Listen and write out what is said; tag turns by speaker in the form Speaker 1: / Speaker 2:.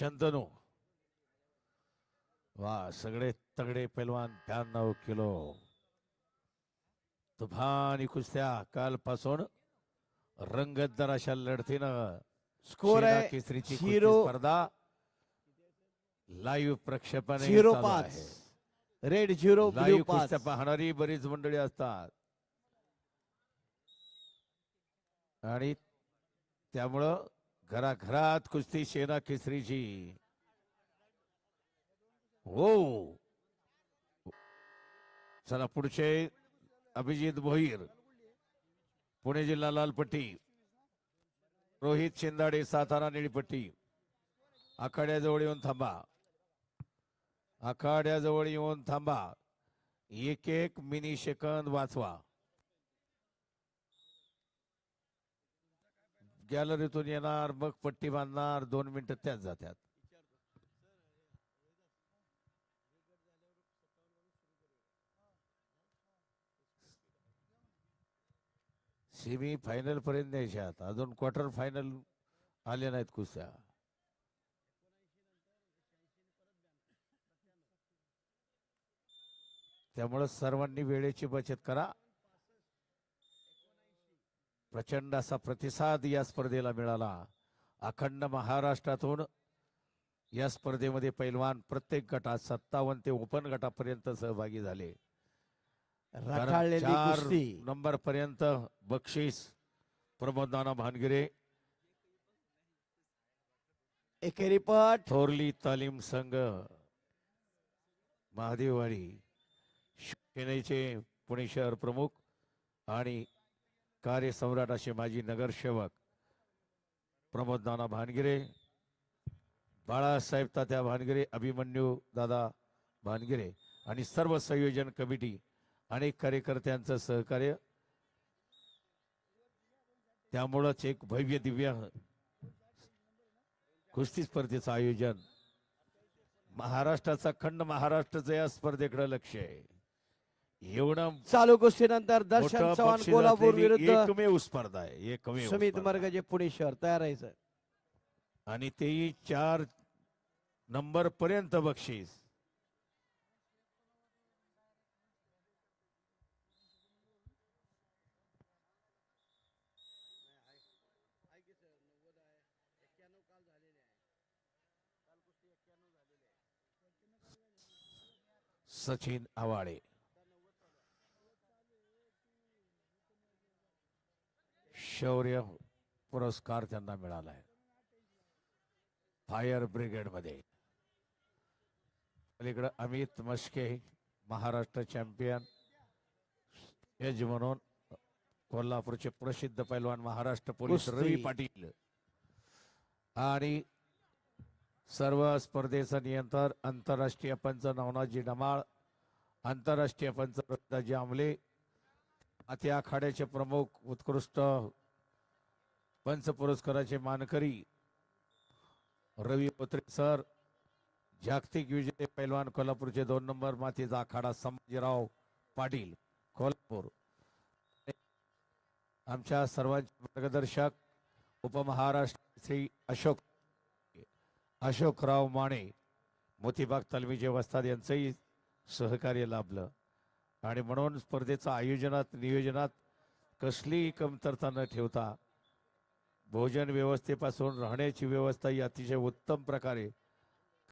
Speaker 1: शंतनू. वा सगळे तगडे पैलवान ब्याण्णव किलो. तुफानी कुस्त्या कालपासून रंगतदार अशा लढतीनं.
Speaker 2: स्कोर आहे
Speaker 1: केसरीची
Speaker 2: झिरो
Speaker 1: स्पर्धा. लाईव्ह प्रक्षेपण
Speaker 2: झिरो पाच. रेड झिरो
Speaker 1: लाईव्ह कुस्त्या पाहणारी बरीच मंडळी असतात. आणि त्यामुळं घराघरात कुस्ती शेना केसरीजी हो. चला पुढचे अभिजित भोईर. पुणे जिल्हा लालपट्टी. रोहित शिंदाडे सातारा निळीपट्टी. आखाड्याजवळ येऊन थांबा. आखाड्याजवळ येऊन थांबा. एक एक मिनी सेकंद वाचवा. गॅलरीतून येणार मग पट्टी बांधणार दोन मिनिटं त्यात जातात सेमी फायनल पर्यंत न्यायच्यात अजून क्वार्टर फायनल आले नाहीत कुस्त्या. त्यामुळं सर्वांनी वेळेची बचत करा. प्रचंड असा प्रतिसाद या स्पर्धेला मिळाला. अखंड महाराष्ट्रातून या स्पर्धेमध्ये पैलवान प्रत्येक गटात सत्तावन्न ते ओपन गटापर्यंत सहभागी झाले. चार नंबर पर्यंत बक्षीस प्रमोदाना भानगिरे
Speaker 2: एकेरी पट.
Speaker 1: थोरली तालीम संघ महादेववाडी पुणे शहर प्रमुख आणि कार्यसम्राट असे माजी नगरसेवक प्रमोद नाना भानगिरे बाळासाहेब तात्या भानगिरे अभिमन्यू दादा भानगिरे आणि सर्व संयोजन कमिटी अनेक कार्यकर्त्यांचं सहकार्य. त्यामुळंच एक भव्य दिव्य कुस्ती स्पर्धेचं आयोजन. महाराष्ट्राचा खंड महाराष्ट्राचं या स्पर्धेकडे लक्ष आहे. एवढं
Speaker 2: चालू कुस्तीनंतर दर्शन चव्हाण कोल्हापूर विरुद्ध
Speaker 1: स्पर्धा आहे एकमेव
Speaker 2: सुमित. मर्गजे पुणे शहर तयार आहे सर
Speaker 1: आणि तेही चार नंबर पर्यंत बक्षीस. सचिन आवाडे. शौर्य पुरस्कार त्यांना मिळाला आहे. फायर ब्रिगेडमध्ये अलीकडं अमित मस्के महाराष्ट्र चॅम्पियन एज म्हणून कोल्हापूरचे प्रसिद्ध पैलवान महाराष्ट्र पोलीस. रवी पाटील. आणि सर्व स्पर्धेचं नियंत्रण आंतरराष्ट्रीय पंच नवनाथजी डमाळ आंतरराष्ट्रीय पंच आमले आती आखाड्याचे प्रमुख उत्कृष्ट पंच पुरस्काराचे मानकरी रवी पत्रे सर जागतिक विजेते पैलवान कोल्हापूरचे दोन नंबर मातीचा आखाडा संभाजीराव पाटील कोल्हापूर. आमच्या सर्वांचे मार्गदर्शक उपमहाराष्ट्र श्री अशोक अशोकराव माने मोतीबाग तालमीचे वस्ताद यांचंही सहकार्य लाभलं. आणि म्हणून स्पर्धेचं आयोजनात नियोजनात कसलीही कमतरता न ठेवता भोजन व्यवस्थेपासून राहण्याची व्यवस्था ही अतिशय उत्तम प्रकारे